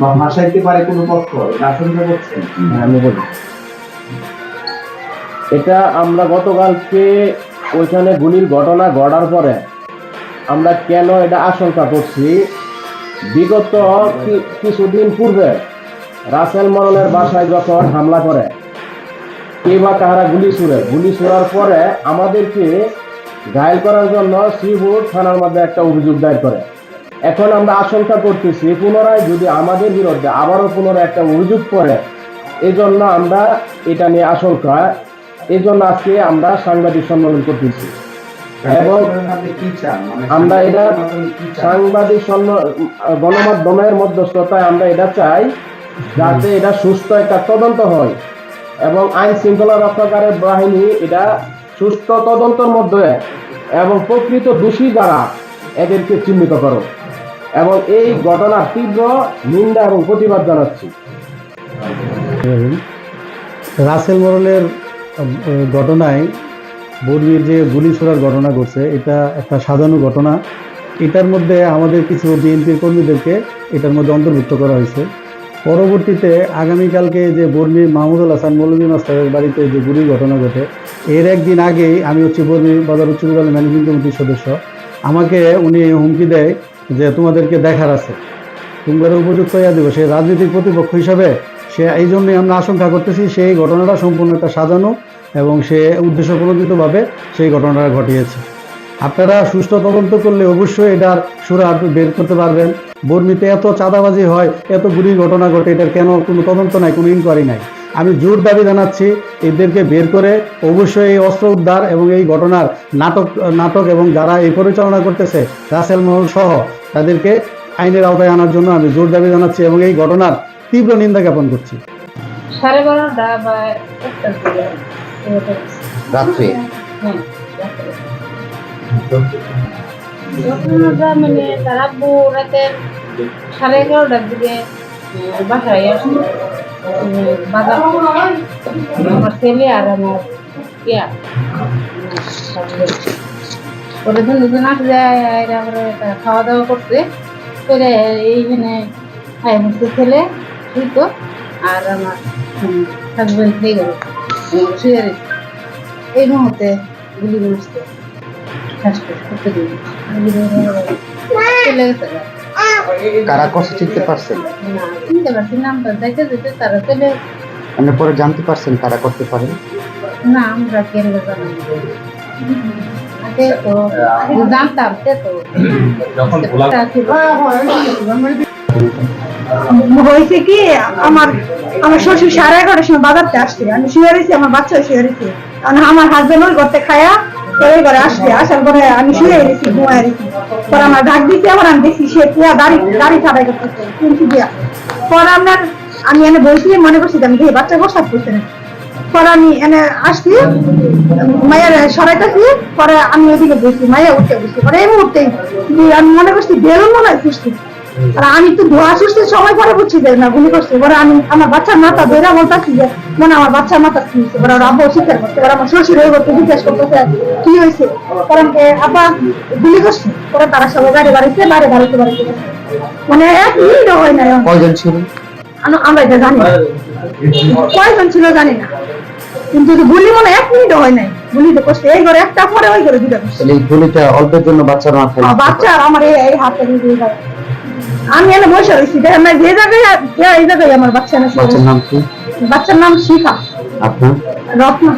বা ভাসাইতে পারে কোনো পক্ষ আশঙ্কা করছেন? হ্যাঁ, আমি বলি। এটা আমরা গতকালকে ওইখানে গুলির ঘটনা ঘটার পরে আমরা কেন এটা আশঙ্কা করছি? বিগত কিছুদিন পূর্বে রাসেল মরনের বাসায় যখন হামলা করে কে বা কাহারা গুলি ছুড়ে গুলি ছোড়ার পরে আমাদেরকে ঘায়ল করার জন্য শ্রীপুর থানার মধ্যে একটা অভিযোগ দায়ের করে। এখন আমরা আশঙ্কা করতেছি পুনরায় যদি আমাদের বিরুদ্ধে আবারও পুনরায় একটা অভিযোগ করে এই জন্য আমরা এটা নিয়ে আশঙ্কা এই জন্য আজকে আমরা সাংবাদিক সম্মেলন করতেছি। এবং মানে আমরা এটা? সাংবাদিক গণমাধ্যমের মধ্যস্থতায় আমরা এটা চাই যাতে এটা সুস্থ একটা তদন্ত হয় এবং আইন শৃঙ্খলা রক্ষাকারের বাহিনী এটা সুস্থ তদন্তের মধ্যে এবং প্রকৃত দোষী যারা এদেরকে চিহ্নিত করো এবং এই ঘটনার তীব্র নিন্দা এবং প্রতিবাদ জানাচ্ছি। রাসেল মরলের ঘটনায় বর্মির যে গুলি ছোড়ার ঘটনা ঘটছে, এটা একটা সাজানো ঘটনা। এটার মধ্যে আমাদের কিছু বিএনপির কর্মীদেরকে এটার মধ্যে অন্তর্ভুক্ত করা হয়েছে। পরবর্তীতে আগামীকালকে যে বর্মি মাহমুদুল হাসান মৌলভী মাস্টারের বাড়িতে যে গুলির ঘটনা ঘটে, এর একদিন আগেই আমি হচ্ছে বর্মি বাজার উচ্চ বিদ্যালয় ম্যানেজিং কমিটির সদস্য। আমাকে উনি হুমকি দেয় যে তোমাদেরকে দেখার আছে। তোমরা উপযুক্ত ইয়া দেবে। সে রাজনৈতিক প্রতিপক্ষ হিসাবে সে এই জন্যই আমরা আশঙ্কা করতেছি সেই ঘটনাটা সম্পূর্ণ একটা সাজানো এবং সে উদ্দেশ্য প্রণোদিতভাবে সেই ঘটনাটা ঘটিয়েছে। আপনারা সুষ্ঠু তদন্ত করলে অবশ্যই এটার সুরাট বের করতে পারবেন। বর্মিতে এত চাঁদাবাজি হয়, এত গুলি ঘটনা ঘটে, এটার কেন কোনো তদন্ত নাই, কোনো ইনকোয়ারি নাই? আমি জোর দাবি জানাচ্ছি, এদেরকে বের করে অবশ্যই এই অস্ত্র উদ্ধার এবং এই ঘটনার নাটক নাটক এবং যারা এই পরিচালনা করতেছে, রাসেল মহল সহ তাদেরকে আইনের আওতায় আনার জন্য আমি জোর দাবি জানাচ্ছি এবং এই ঘটনার তীব্র নিন্দা জ্ঞাপন করছি। সাড়ে বারোটা বা। রাত্রে? হ্যাঁ, ঘটনাটা মানে তার আব্বু রাতে সাড়ে এগারোটার দিকে উম, বাসায় আসলো। বাজার আমার ছেলে আর আমার ইয়া। ওরা দুজন দুজন আসে যায় এরা করে তা খাওয়া দাওয়া করতে করে এইখানে খাই বসতে ছেলে শুইতো আর আমার হাজবেন্ড খেয়ে গেল। শুয়ে রয়েছে। এই মুহূর্তে গুলি শেষ করতে চলে গেছে। কারা করছে চিনতে পারছেন না চিনতে পারছি নামটা দেখতে যেতে তারা চলে আপনি পরে জানতে পারছেন কারা করতে পারেন না আমরা কেন আগে তো জানতাম তো। হয়েছে কি আমার আমার শ্বশুর সাড়ে এগারোটার সময় বাজারতে আসছে আমি শুয়ে রয়েছি আমার বাচ্চা শুয়ে রয়েছে। কারণ আমার হাজবেন্ড ঘরতে খায়া ঘরে আসছে। আসার পরে আমি শুয়ে রয়েছি ঘুমায় রয়েছি। পরে আমার ডাক দিচ্ছে আবার আমি দেখছি সে দাড়ি দাড়ি ছাড়াই করতেছে দিয়া। পরে আপনার আমি এনে বলছি মনে করছি আমি দেখি বাচ্চা বসাত করছে না পরে আমি এনে আসছি মায়ের সরাইতেছি পরে আমি ওইদিকে বসছি মায়ের উঠে বসছি পরে এই মুহূর্তে আমি মনে করছি বেলুন মনে হয় আর আমি তো ধোয়া সুস্থ সময় পরে বুঝছি যে না গুলি করছে। এবার আমি আমার বাচ্চার মাথা ধরে বলতেছি যে মনে আমার বাচ্চার মাথা এবার ওর আব্বা স্বীকার করছে এবার আমার শ্বশুর হয়ে করতে জিজ্ঞেস করতেছে কি হয়েছে কারণ আব্বা গুলি করছে। পরে তারা সবাই গাড়ি বাড়িতে বাইরে বাড়িতে বাড়িতে মানে এক মিনিটও হয় না কয়জন ছিল? আম- আমরা এটা জানি কয়জন ছিল জানি না। কিন্তু গুলি মনে এক মিনিট হয় নাই। গুলি তো করছে এই করে একটা পরে ওই করে দুটা তাহলে এই গুলিটা অল্পের জন্য বাচ্চার হাত বাচ্চা আমার এই হাতে। আমি এনে বসে রয়েছি দেখেন না যে জায়গায় এই জায়গায় আমার বাচ্চা না বাচ্চার নাম কি? বাচ্চার নাম শিখা। আপনার? রত্না।